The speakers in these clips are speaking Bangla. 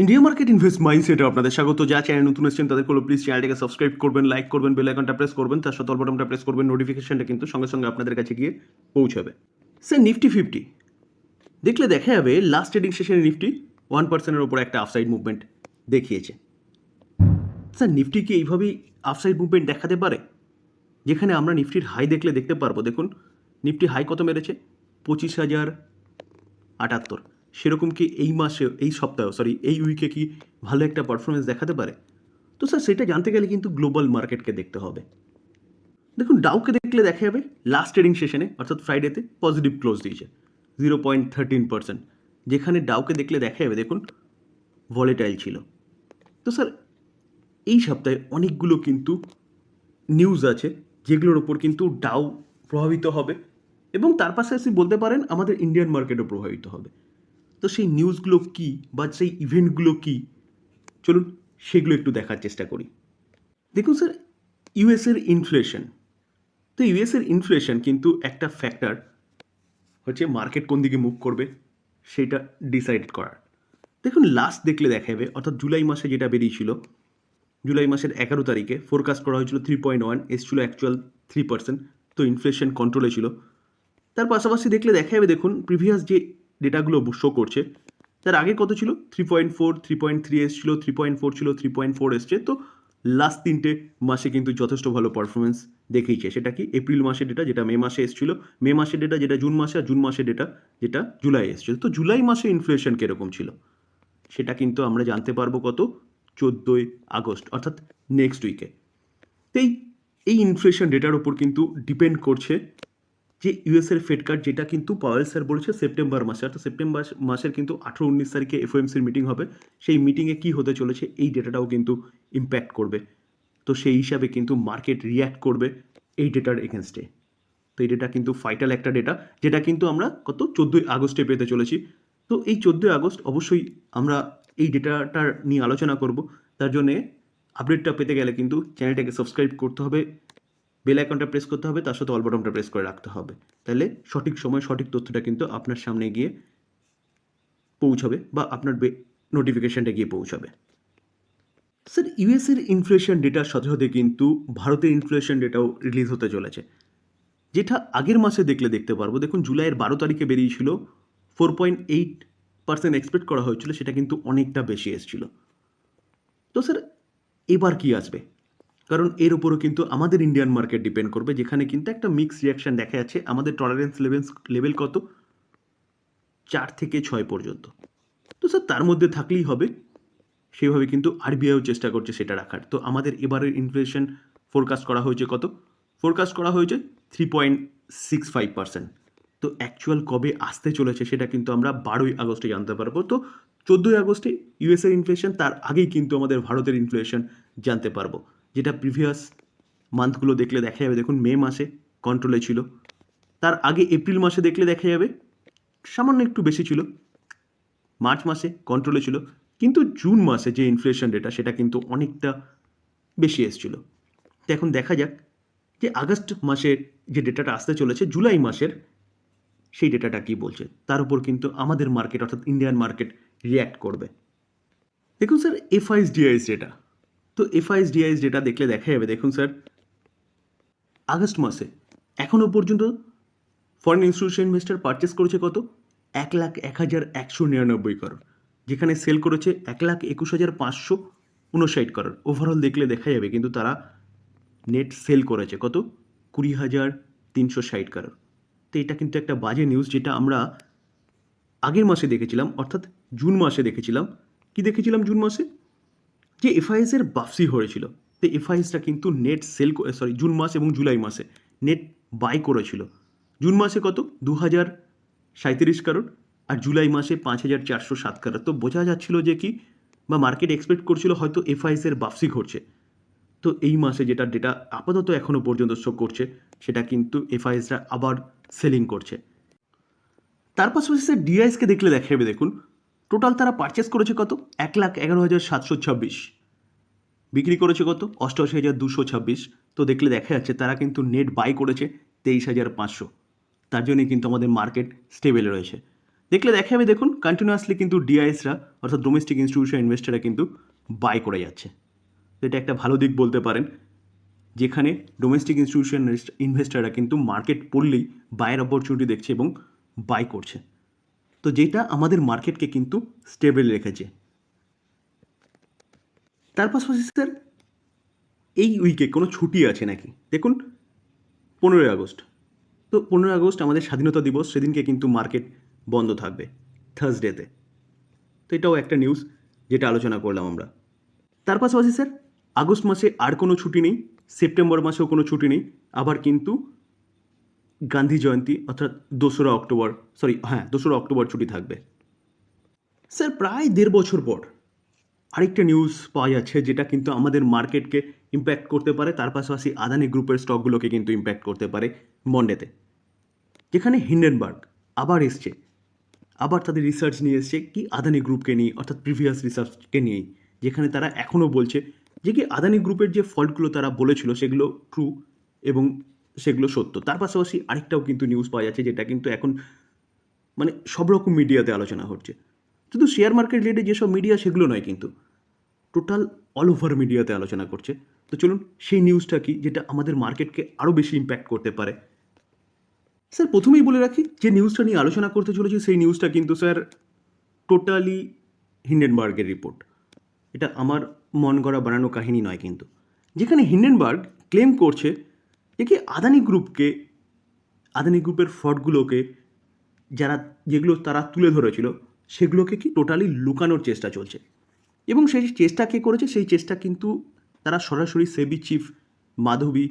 ইন্ডিয়া মার্কেট ইনভেস্ট মাইন্ডসেটে আপনাদের স্বাগত। যা চ্যানেল নতুন এসেছেন, তাদের কোনো প্লিজ চ্যানেলটাকে সাবস্ক্রাইব করবেন লাইক করবেন বেল আইকনটা প্রেস করবেন, তার সাথে বটনটা প্রেস করবেন নোটিফিকেশনটা কিন্তু সঙ্গে সঙ্গে আপনাদের কাছে গিয়ে পৌঁছাবে। স্যার নিফটি ফিফটি দেখলে দেখা যাবে লাস্ট ট্রেডিং সেশনে নিফটি ওয়ান পার্সেন্টের ওপর একটা আফসাইড মুভমেন্ট দেখিয়েছে। স্যার নিফটি কি এইভাবেই আফসাইড মুভমেন্ট দেখাতে পারে? যেখানে আমরা নিফটির হাই দেখলে দেখতে পারব। দেখুন নিফটি হাই কত মেরেছে? পঁচিশ হাজার আটাত্তর। সেরকম কি এই মাসে, এই সপ্তাহে সরি এই উইকে কি ভালো একটা পারফরমেন্স দেখাতে পারে? তো স্যার সেটা জানতে গেলে কিন্তু গ্লোবাল মার্কেটকে দেখতে হবে। দেখুন ডাউকে দেখলে দেখা যাবে লাস্ট ট্রেডিং সেশনে অর্থাৎ ফ্রাইডেতে পজিটিভ ক্লোজ দিয়েছে জিরো পয়েন্ট থার্টিন পার্সেন্ট যেখানে ডাউকে দেখলে দেখা যাবে, দেখুন ভলেটাইল ছিল। তো স্যার এই সপ্তাহে অনেকগুলো কিন্তু নিউজ আছে, যেগুলোর ওপর কিন্তু ডাউ প্রভাবিত হবে এবং তার পাশাপাশি বলতে পারেন, আমাদের ইন্ডিয়ান মার্কেটও প্রভাবিত হবে। তো সেই নিউজগুলো কী বা সেই ইভেন্টগুলো কী? চলুন সেগুলো একটু দেখার চেষ্টা করি। দেখুন স্যার ইউএসের ইনফ্লেশন তো ইউএসের ইনফ্লেশন কিন্তু একটা ফ্যাক্টর হচ্ছে মার্কেট কোন দিকে মুভ করবে, সেটা ডিসাইড করার। দেখুন লাস্ট দেখলে দেখা যাবে, অর্থাৎ জুলাই মাসে যেটা বেরিয়েছিল, জুলাই মাসের এগারো তারিখে ফোরকাস্ট করা হয়েছিল থ্রি পয়েন্ট ওয়ান এসছিল অ্যাকচুয়াল থ্রি পার্সেন্ট তো ইনফ্লেশন কন্ট্রোলে ছিল। তার পাশাপাশি দেখলে দেখা যাবে, দেখুন প্রিভিয়াস যে ডেটাগুলো শো করছে। তার আগে কত ছিল? Three point four three point three এসছিল থ্রি পয়েন্ট ফোর ছিল থ্রি পয়েন্ট ফোর এসছে। তো লাস্ট তিনটে মাসে কিন্তু যথেষ্ট ভালো পারফরমেন্স দেখিয়েছে। সেটা কি? এপ্রিল মাসের ডেটা যেটা মে মাসে এসেছিল। মে মাসের ডেটা যেটা জুন মাসে আর জুন মাসের ডেটা যেটা জুলাই এসেছিল। তো জুলাই মাসে ইনফ্লেশন কীরকম ছিল? সেটা কিন্তু আমরা জানতে পারব কত? চোদ্দোই আগস্ট, অর্থাৎ নেক্সট উইকে এই এই ইনফ্লেশন ডেটার ওপর কিন্তু ডিপেন্ড করছে যে ইউএসের ফেড কার্ড যেটা কিন্তু পাওয়েল স্যার বলেছে সেপ্টেম্বর মাসে, অর্থাৎ সেপ্টেম্বর মাসের কিন্তু আঠেরো উনিশ তারিখে এফওএমসির মিটিং হবে। সেই মিটিংয়ে কী হতে চলেছে এই ডেটাটাও কিন্তু ইম্প্যাক্ট করবে। তো সেই হিসাবে কিন্তু মার্কেট রিয়্যাক্ট করবে এই ডেটার এগেনস্টে তো এই ডেটা কিন্তু ফাইটাল একটা ডেটা যেটা কিন্তু আমরা কত? চোদ্দোই আগস্টে পেতে চলেছি। তো এই চোদ্দোই আগস্ট অবশ্যই আমরা এই ডেটাটার নিয়ে আলোচনা করব। তার জন্যে আপডেটটা পেতে গেলে কিন্তু চ্যানেলটাকে সাবস্ক্রাইব করতে হবে। বেল আইকনটা প্রেস করতে হবে, তার সাথে অল বাটনটা প্রেস করে রাখতে হবে। তাহলে সঠিক সময় সঠিক তথ্যটা কিন্তু আপনার সামনে গিয়ে পৌঁছাবে বা আপনার নোটিফিকেশানটা গিয়ে পৌঁছাবে। স্যার, ইউএসের ইনফ্লেশন ডেটার সাথে সাথে কিন্তু ভারতের ইনফ্লেশন ডেটাও রিলিজ হতে চলেছে। যেটা আগের মাসে দেখলে দেখতে পারব। দেখুন, জুলাইয়ের বারো তারিখে বেরিয়েছিল four point eight percent expect করা হয়েছিল, সেটা কিন্তু অনেকটা বেশি এসেছিল। তো স্যার, এবার কি আসবে? কারণ এর উপরও কিন্তু আমাদের ইন্ডিয়ান মার্কেট ডিপেন্ড করবে, যেখানে কিন্তু একটা মিক্স রিয়াকশন দেখা যাচ্ছে। আমাদের টলারেন্স লেভেল লেভেল কত? চার থেকে ছয় পর্যন্ত। তো স্যার তার মধ্যে থাকলেই হবে। সেভাবে কিন্তু আরবিআইও চেষ্টা করছে সেটা রাখার। তো আমাদের এবারের ইনফ্লেশন ফোরকাস্ট করা হয়েছে কত? ফোরকাস্ট করা হয়েছে three point six five percent তো অ্যাকচুয়াল কবে আসতে চলেছে সেটা কিন্তু আমরা বারোই আগস্টে জানতে পারব। তো চোদ্দোই আগস্টে ইউএসএর ইনফ্লেশন তার আগেই কিন্তু আমাদের ভারতের ইনফ্লেশন জানতে পারব। যেটা প্রিভিয়াস মান্থগুলো দেখলে দেখা যাবে। দেখুন, মে মাসে কন্ট্রোলে ছিল। তার আগে এপ্রিল মাসে দেখলে দেখা যাবে, সামান্য একটু বেশি ছিল। মার্চ মাসে কন্ট্রোলে ছিল। কিন্তু জুন মাসে যে ইনফ্লেশন ডেটা সেটা কিন্তু অনেকটা বেশি এসেছিল। তো এখন দেখা যাক যে আগস্ট মাসের যে ডেটাটা আসতে চলেছে জুলাই মাসের সেই ডেটাটা কী বলছে। তার উপর কিন্তু আমাদের মার্কেট অর্থাৎ ইন্ডিয়ান মার্কেট রিয়্যাক্ট করবে। দেখুন স্যার এফআইএস ডিআইএস ডেটা তো এফআইএস ডিআইএস ডেটা দেখলে দেখা যাবে, দেখুন স্যার আগস্ট মাসে এখনও পর্যন্ত ফরেন ইনস্টিটিউশন ইনভেস্টার পারচেস করেছে কত? এক লাখ এক হাজার একশো নিরানব্বই করোড় যেখানে সেল করেছে এক লাখ একুশ হাজার পাঁচশো উনষাট করোড় ওভারঅল দেখলে দেখা যাবে, কিন্তু তারা নেট সেল করেছে কত? কুড়ি হাজার তিনশো ষাট করোড় তো এটা কিন্তু একটা বাজে নিউজ যেটা আমরা আগের মাসে দেখেছিলাম, অর্থাৎ জুন মাসে দেখেছিলাম। কি দেখেছিলাম জুন মাসে? যে এফআইএসের বাফসি হয়েছিল? তো এফআইএসটা কিন্তু নেট সেল সরি জুন মাস এবং জুলাই মাসে নেট বাই করেছিল। জুন মাসে কত? দু হাজার সাঁত্রিশ কারোর আর জুলাই মাসে পাঁচ হাজার চারশো সাত কারোর তো বোঝা যাচ্ছিল যে কি? বা মার্কেট এক্সপেক্ট করছিল হয়তো এফআইএসের বাফসি ঘটছে। তো এই মাসে যেটা ডেটা আপাতত এখনও পর্যন্ত শো করছে, সেটা কিন্তু এফআইএসরা আবার সেলিং করছে। তার পাশাপাশি স্যার ডিআইএসকে দেখলে দেখা যাবে দেখুন। টোটাল তারা পারচেস করেছে কত? এক লাখ এগারো হাজার সাতশো ছাব্বিশ। বিক্রি করেছে কত? অষ্টআশি হাজার দুশো ছাব্বিশ। তো দেখলে দেখা যাচ্ছে তারা কিন্তু নেট বাই করেছে তেইশ হাজার পাঁচশো। তার জন্যই কিন্তু আমাদের মার্কেট স্টেবেল রয়েছে। দেখলে দেখা যাবে দেখুন কন্টিনিউয়াসলি কিন্তু ডিআইএসরা অর্থাৎ ডোমেস্টিক ইনস্টিটিউশন ইনভেস্টাররা কিন্তু বাই করে যাচ্ছে। তো এটা একটা ভালো দিক বলতে পারেন, যেখানে ডোমেস্টিক ইনস্টিটিউশন ইনভেস্টাররা কিন্তু মার্কেট পড়লেই বায়ের অপরচুনিটি দেখছে এবং বাই করছে। তো যেটা আমাদের মার্কেটকে কিন্তু স্টেবল রেখেছে। তার পাশাপাশি স্যার এই উইকে কোনো ছুটি আছে নাকি? দেখুন, পনেরোই আগস্ট। তো পনেরোই আগস্ট আমাদের স্বাধীনতা দিবস, সেদিনকে কিন্তু মার্কেট বন্ধ থাকবে থার্সডেতে তো এটাও একটা নিউজ যেটা আলোচনা করলাম আমরা। তার পাশাপাশি স্যার আগস্ট মাসে আর কোনো ছুটি নেই সেপ্টেম্বর মাসেও কোনো ছুটি নেই, আবার কিন্তু গান্ধী জয়ন্তী, অর্থাৎ দোসরা অক্টোবর সরি হ্যাঁ দোসরা অক্টোবর ছুটি থাকবে। স্যার প্রায় দেড় বছর পর আরেকটা নিউজ পাওয়া যাচ্ছে, যেটা কিন্তু আমাদের মার্কেটকে ইম্প্যাক্ট করতে পারে, তার পাশাপাশি আদানি গ্রুপের স্টকগুলোকে কিন্তু ইম্প্যাক্ট করতে পারে মন্ডেতে যেখানে হিন্ডেনবার্গ আবার এসছে, আবার তাদের রিসার্চ নিয়ে এসছে কি আদানি গ্রুপকে নিয়ে, অর্থাৎ প্রিভিয়াস রিসার্চকে নিয়েই যেখানে তারা এখনও বলছে যে কি আদানি গ্রুপের যে ফল্টগুলো তারা বলেছিল, সেগুলো ট্রু এবং সেগুলো সত্য। তার পাশাপাশি আরেকটাও কিন্তু নিউজ পাওয়া যাচ্ছে যেটা কিন্তু এখন মানে সব রকম মিডিয়াতে আলোচনা হচ্ছে। শুধু শেয়ার মার্কেট রিলেটেড যেসব মিডিয়া সেগুলো নয় কিন্তু টোটাল অল ওভার মিডিয়াতে আলোচনা করছে। তো চলুন সেই নিউজটা কি যেটা আমাদের মার্কেটকে আরও বেশি ইম্প্যাক্ট করতে পারে? স্যার, প্রথমেই বলে রাখি, যে নিউজটা নিয়ে আলোচনা করতে চলেছি, সেই নিউজটা কিন্তু স্যার টোটালি হিন্ডেনবার্গের রিপোর্ট এটা আমার মন গড়া বানানো কাহিনী নয় কিন্তু। যেখানে হিন্ডেনবার্গ ক্লেম করছে যে কি আদানি গ্রুপকে, আদানি গ্রুপের ফ্রডগুলোকে যারা, যেগুলো তারা তুলে ধরেছিল, সেগুলোকে কি টোটালি লুকানোর চেষ্টা চলছে। এবং সেই চেষ্টা কে করেছে? সেই চেষ্টা কিন্তু তারা সরাসরি সেবি চিফ মাধবী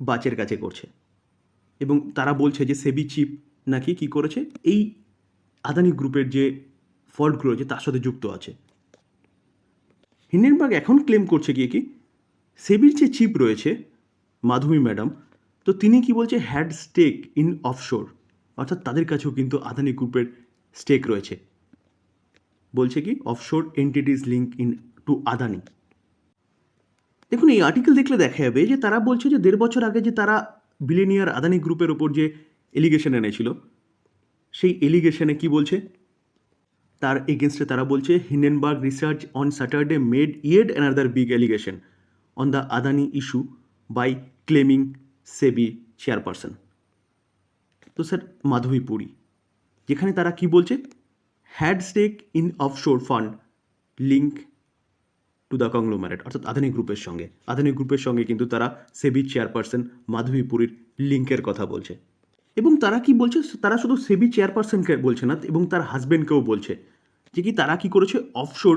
বাচের কাছে করছে। এবং তারা বলছে যে সেবি চিপ নাকি কি করেছে? এই আদানি গ্রুপের যে ফল্টগুলো রয়েছে, তার সাথে যুক্ত আছে। হিন্ডেনবার্গ এখন ক্লেম করছে গিয়ে কি, সেবির যে চিপ রয়েছে মাধবী ম্যাডাম, তো তিনি কি বলছে হ্যাড স্টেক ইন অফশোর অর্থাৎ তাদের কাছেও কিন্তু আদানি গ্রুপের স্টেক রয়েছে। বলছে কি offshore entities link in to Adani. দেখুন, এই আর্টিকেল দেখলে দেখা যাবে যে তারা বলছে যে দেড় বছর আগে যে তারা বিলেনিয়ার আদানি গ্রুপের ওপর যে এলিগেশন এনেছিল, সেই এলিগেশনে কি বলছে? তার এগেনস্টে তারা বলছে Hindenburg research on Saturday made yet another big allegation on the Adani issue by claiming SEBI chairperson তো স্যার মাধবী পুরী যেখানে তারা কি বলছে? Had stake in offshore fund link to the conglomerate অর্থাৎ আদানি গ্রুপের সঙ্গে। আদানি গ্রুপের সঙ্গে কিন্তু তারা সেবি চেয়ারপারসন মাধবীপুরীর লিঙ্কের কথা বলছে। এবং তারা কি বলছে? তারা শুধু সেবি চেয়ারপারসনকে বলছে না, এবং তার হাজব্যান্ডকেও বলছে যে কি তারা কি করেছে? অফশোর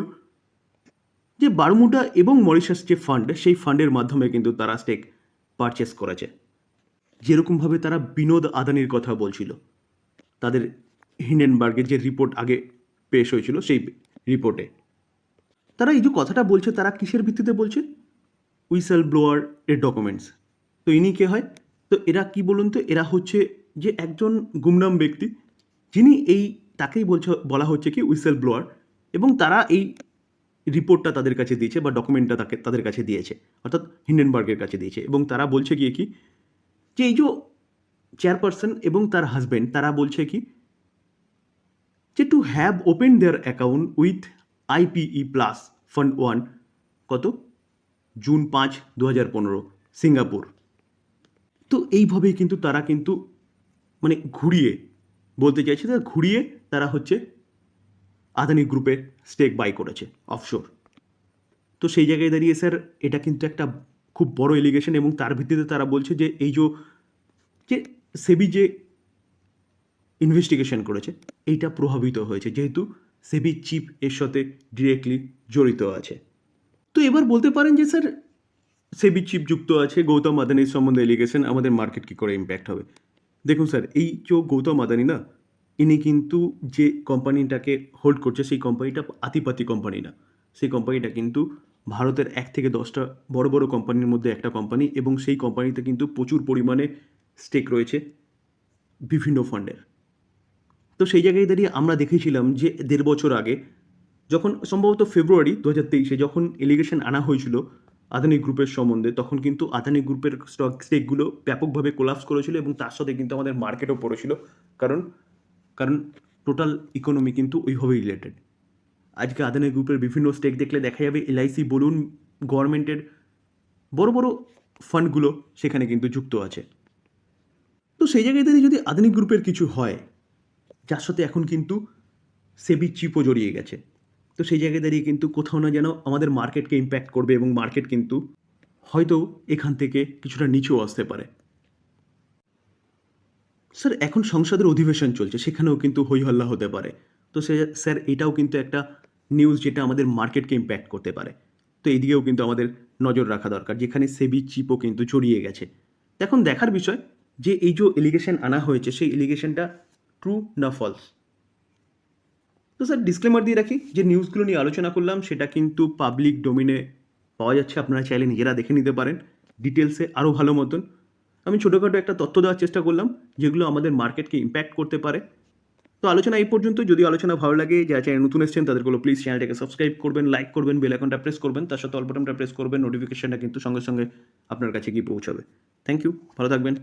যে বারমুডা এবং মরিশাস যে ফান্ড সেই ফান্ডের মাধ্যমে কিন্তু তারা স্টেক পারচেস করেছে। যেরকমভাবে তারা বিনোদ আদানির কথা বলছিল, তাদের হিন্ডেনবার্গের যে রিপোর্ট আগে পেশ হয়েছিল সেই রিপোর্টে তারা এই যে কথাটা বলছে, তারা কিসের ভিত্তিতে বলছে? উইসেল ব্লোয়ার এর ডকুমেন্টস তো ইনি কে হয়? তো এরা কি বলুন তো, এরা হচ্ছে যে একজন গুমনাম ব্যক্তি, যিনি এই তাকেই বলছে, বলা হচ্ছে কি উইসেল ব্লোয়ার এবং তারা এই রিপোর্টটা তাদের কাছে দিয়েছে বা ডকুমেন্টটা তাকে, তাদের কাছে দিয়েছে, অর্থাৎ হিন্ডেনবার্গের কাছে দিয়েছে। এবং তারা বলছে গিয়ে কি, যে এই যে চেয়ারপারসন এবং তার হাজব্যান্ড তারা বলছে কি, যে to have open their account with IPE plus fund one কত? জুন পাঁচ দু হাজার পনেরো, সিঙ্গাপুর। তো এইভাবেই কিন্তু তারা কিন্তু মানে ঘুরিয়ে বলতে চাইছে তারা ঘুরিয়ে তারা হচ্ছে আদানি গ্রুপে স্টেক বাই করেছে অফশোর তো সেই জায়গায় দাঁড়িয়ে স্যার, এটা কিন্তু একটা খুব বড় এলিগেশন এবং তার ভিত্তিতে তারা বলছে যে এই যে যে সেবি যে ইনভেস্টিগেশন করেছে, এইটা প্রভাবিত হয়েছে, যেহেতু সেবি চিফ এর সাথে ডিরেক্টলি জড়িত আছে। তো এবার বলতে পারেন যে স্যার, সেবি চিফ যুক্ত আছে, গৌতম আদানির সম্বন্ধে এলিগেশন আমাদের মার্কেট কী করে ইম্প্যাক্ট হবে? দেখুন স্যার, এই যে গৌতম আদানি না ইনি কিন্তু যে কোম্পানিটাকে হোল্ড করছে, সেই কোম্পানিটা আতিপাতি কোম্পানি না। সেই কোম্পানিটা কিন্তু ভারতের এক থেকে দশটা বড় বড় কোম্পানির মধ্যে একটা কোম্পানি এবং সেই কোম্পানিতে কিন্তু প্রচুর পরিমাণে স্টেক রয়েছে বিভিন্ন ফান্ডের তো সেই জায়গায় দাঁড়িয়ে আমরা দেখেছিলাম যে দেড় বছর আগে যখন সম্ভবত ফেব্রুয়ারি দু হাজার তেইশে যখন এলিগেশন আনা হয়েছিল আদানি গ্রুপের সম্বন্ধে, তখন কিন্তু আদানি গ্রুপের স্টক স্টেকগুলো ব্যাপকভাবে কোলাপস করেছিল এবং তার সাথে কিন্তু আমাদের মার্কেটও পড়েছিল। কারণ কারণ টোটাল ইকোনমি কিন্তু ওইভাবেই রিলেটেড আজকে আদানি গ্রুপের বিভিন্ন স্টেক দেখলে দেখা যাবে এলআইসি বলুন গভর্নমেন্টের বড় বড় ফান্ডগুলো সেখানে কিন্তু যুক্ত আছে। তো সেই জায়গায় দাঁড়িয়ে যদি আধুনিক গ্রুপের কিছু হয়, যার সাথে এখন কিন্তু সেবি চিপও জড়িয়ে গেছে। তো সেই জায়গায় দাঁড়িয়ে কিন্তু কোথাও না যেন আমাদের মার্কেটকে ইম্প্যাক্ট করবে এবং মার্কেট কিন্তু হয়তো এখান থেকে কিছুটা নিচেও আসতে পারে। স্যার, এখন সংসদের অধিবেশন চলছে, সেখানেও কিন্তু হই হল্লা হতে পারে। তো সে, স্যার, এটাও কিন্তু একটা নিউজ যেটা আমাদের মার্কেটকে ইম্প্যাক্ট করতে পারে। তো এইদিকেও কিন্তু আমাদের নজর রাখা দরকার, যেখানে সেবি চিপও কিন্তু জড়িয়ে গেছে। এখন দেখার বিষয়, যে এই যে এলিগেশন আনা হয়েছে, সেই এলিগেশনটা ট্রু না ফলস তো স্যার ডিসক্লেমার দিয়ে রাখি, যে নিউজগুলো নিয়ে আলোচনা করলাম, সেটা কিন্তু পাবলিক ডোমিনে পাওয়া যাচ্ছে, আপনারা চাইলে নিজেরা দেখে নিতে পারেন। ডিটেলসে আরও ভালো মতন। আমি ছোটোখাটো একটা তথ্য দেওয়ার চেষ্টা করলাম, যেগুলো আমাদের মার্কেটকে ইম্প্যাক্ট করতে পারে। তো আলোচনা এই পর্যন্ত যদি আলোচনা ভালো লাগে, যারা চ্যানেল নতুন এসেছেন, তাদেরগুলো প্লিজ চ্যানেলটাকে সাবস্ক্রাইব করবেন লাইক করবেন বেল আইকনটা প্রেস করবেন। তার সাথে অল্পটনটা প্রেস করবেন নোটিফিকেশনটা কিন্তু সঙ্গে সঙ্গে আপনার কাছে গিয়ে পৌঁছাবে। থ্যাংক ইউ ভালো থাকবেন।